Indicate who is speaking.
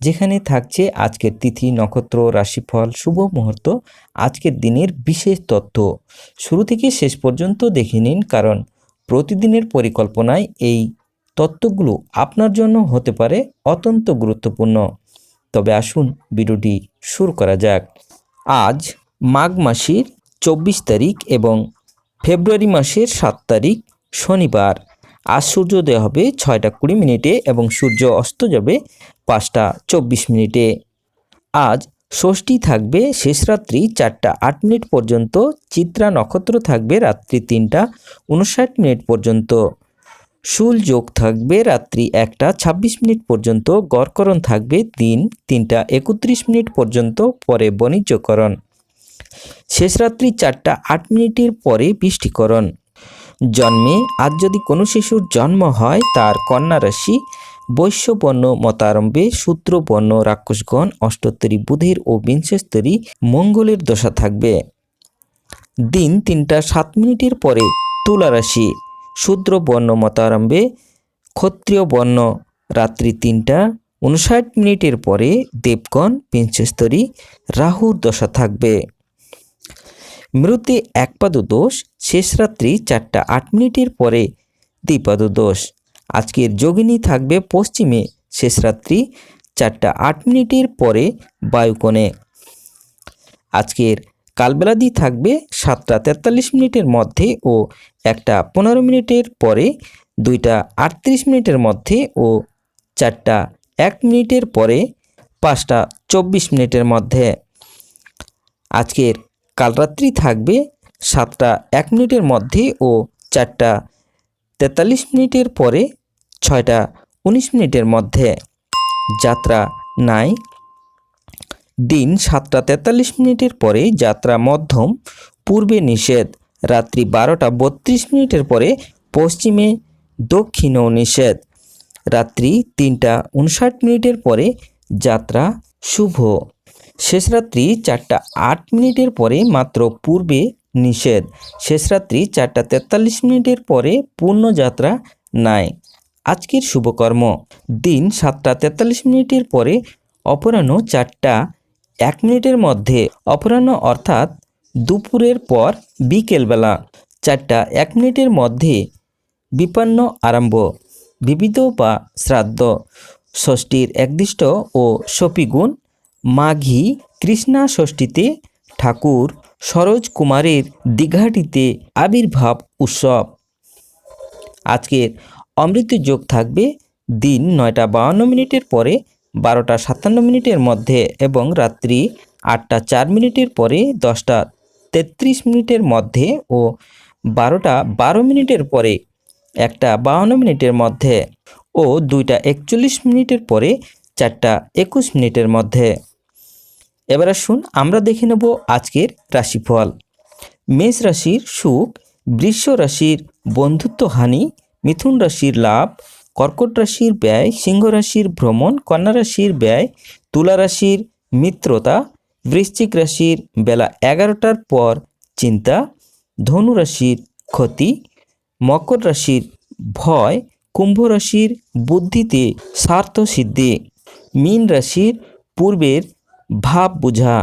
Speaker 1: যেখানে থাকছে আজকের তিথি, নক্ষত্র, রাশিফল, শুভ মুহূর্ত, আজকের দিনের বিশেষ তথ্য শুরু থেকে শেষ পর্যন্ত দেখে নিন, কারণ প্রতিদিনের পরিকল্পনায় এই তত্ত্বগুলো আপনার জন্য হতে পারে অত্যন্ত গুরুত্বপূর্ণ। তবে আসুন ভিডিওটি শুরু করা যাক। আজ মাঘ মাসের চব্বিশ তারিখ এবং ফেব্রুয়ারি মাসের সাত তারিখ, শনিবার। আজ সূর্যোদয় হবে ছয়টা কুড়ি মিনিটে এবং সূর্য অস্ত যাবে পাঁচটা চব্বিশ মিনিটে। আজ ষষ্ঠী থাকবে শেষ রাত্রি চারটা আট মিনিট পর্যন্ত, চিত্রা নক্ষত্র থাকবে রাত্রি তিনটা উনষাট মিনিট পর্যন্ত। শুল যোগ থাকবে রাত্রি একটা ছাব্বিশ মিনিট পর্যন্ত, গড়করণ থাকবে দিন তিনটা একত্রিশ মিনিট পর্যন্ত, পরে বাণিজ্যকরণ। শেষ রাত্রি চারটা আট মিনিটের পরে বৃষ্টিকরণ। জন্মে আজ যদি কোনো শিশুর জন্ম হয়, তার কন্যা রাশি বৈশ্যবর্ণ মতারম্ভে সূত্রবর্ণ রাক্ষসগণ অষ্টোত্তরী বুধের ও বিংশস্তরী মঙ্গলের দশা থাকবে। দিন তিনটা সাত মিনিটের পরে তুলা রাশি শূদ্র বর্ণ মতারম্ভে ক্ষত্রিয় বর্ণ রাত্রি তিনটা উনষাট মিনিটের পরে দেবগণ বিংশস্তরী রাহুর দশা থাকবে। মৃতে একপাদ দোষ শেষ রাত্রি চারটা আট মিনিটের পরে দ্বিপাদ দোষ আজকের যোগিনী থাকবে পশ্চিমে, শেষ রাত্রি চারটা আট মিনিটের পরে বায়ুকোণে। আজকের কালবেলাদি থাকবে সাতটা তেতাল্লিশ মিনিটের মধ্যে ও একটা পনেরো মিনিটের পরে, দুইটা আটত্রিশ মিনিটের মধ্যে ও চারটা এক মিনিটের পরে পাঁচটা চব্বিশ মিনিটের মধ্যে। আজকের কালরাত্রি থাকবে সাতটা এক মিনিটের মধ্যে ও চারটা তেতাল্লিশ মিনিটের পরে ছয়টা উনিশ মিনিটের মধ্যে। যাত্রা নাই। দিন সাতটা তেতাল্লিশ মিনিটের পরে যাত্রা মধ্যম, পূর্বে নিষেধ। রাত্রি বারোটা বত্রিশ মিনিটের পরে পশ্চিমে, দক্ষিণেও নিষেধ। রাত্রি তিনটা উনষাট মিনিটের পরে যাত্রা শুভ। শেষ রাত্রি চারটা আট মিনিটের পরে মাত্র পূর্বে নিষেধ। শেষ রাত্রি চারটা তেতাল্লিশ মিনিটের পরে পূর্ণ যাত্রা নাই। আজকের শুভকর্ম। দিন সাতটা তেতাল্লিশ মিনিটের পরে অপরাহ্ন চারটা এক মিনিটের মধ্যে। অপরাহ্ন অর্থাৎ দুপুরের পর বিকেলবেলা চারটা এক মিনিটের মধ্যে বিপন্ন আরম্ভ। বিবিধ বা শ্রাদ্ধ। ষষ্ঠীর একদিষ্ট ও সপিগুণ মাঘী কৃষ্ণা ষষ্ঠীতে ঠাকুর সরোজ কুমারের দীঘাটিতে আবির্ভাব উৎসব। আজকের অমৃত যোগ থাকবে দিন নয়টা বাউন্ন মিনিটের পরে, বারোটা সাতান্ন মিনিটের মধ্যে এবং রাত্রি আটটা চার মিনিটের পরে, দশটা তেত্রিশ মিনিটের মধ্যে ও বারোটা বারো মিনিটের পরে, একটা বাউন্ন মিনিটের মধ্যে ও দুইটা একচল্লিশ মিনিটের পরে, চারটা একুশ মিনিটের মধ্যে। এবার আসুন আমরা দেখে নেব আজকের রাশিফল। মেষ রাশির সুখ, বৃষ রাশির বন্ধুত্ব হানি মিথুন রাশির লাভ, কর্কট রাশির ব্যয়, সিংহ রাশির ভ্রমণ, কন্যা রাশির ব্যয়, তুলা রাশির মিত্রতা, বৃশ্চিক রাশির বেলা এগারোটার পর চিন্তা, ধনু রাশির ক্ষতি, মকর রাশির ভয়, কুম্ভ রাশির বুদ্ধিতে স্বার্থ সিদ্ধি, মীন রাশির পূর্বের ভাব বোঝা।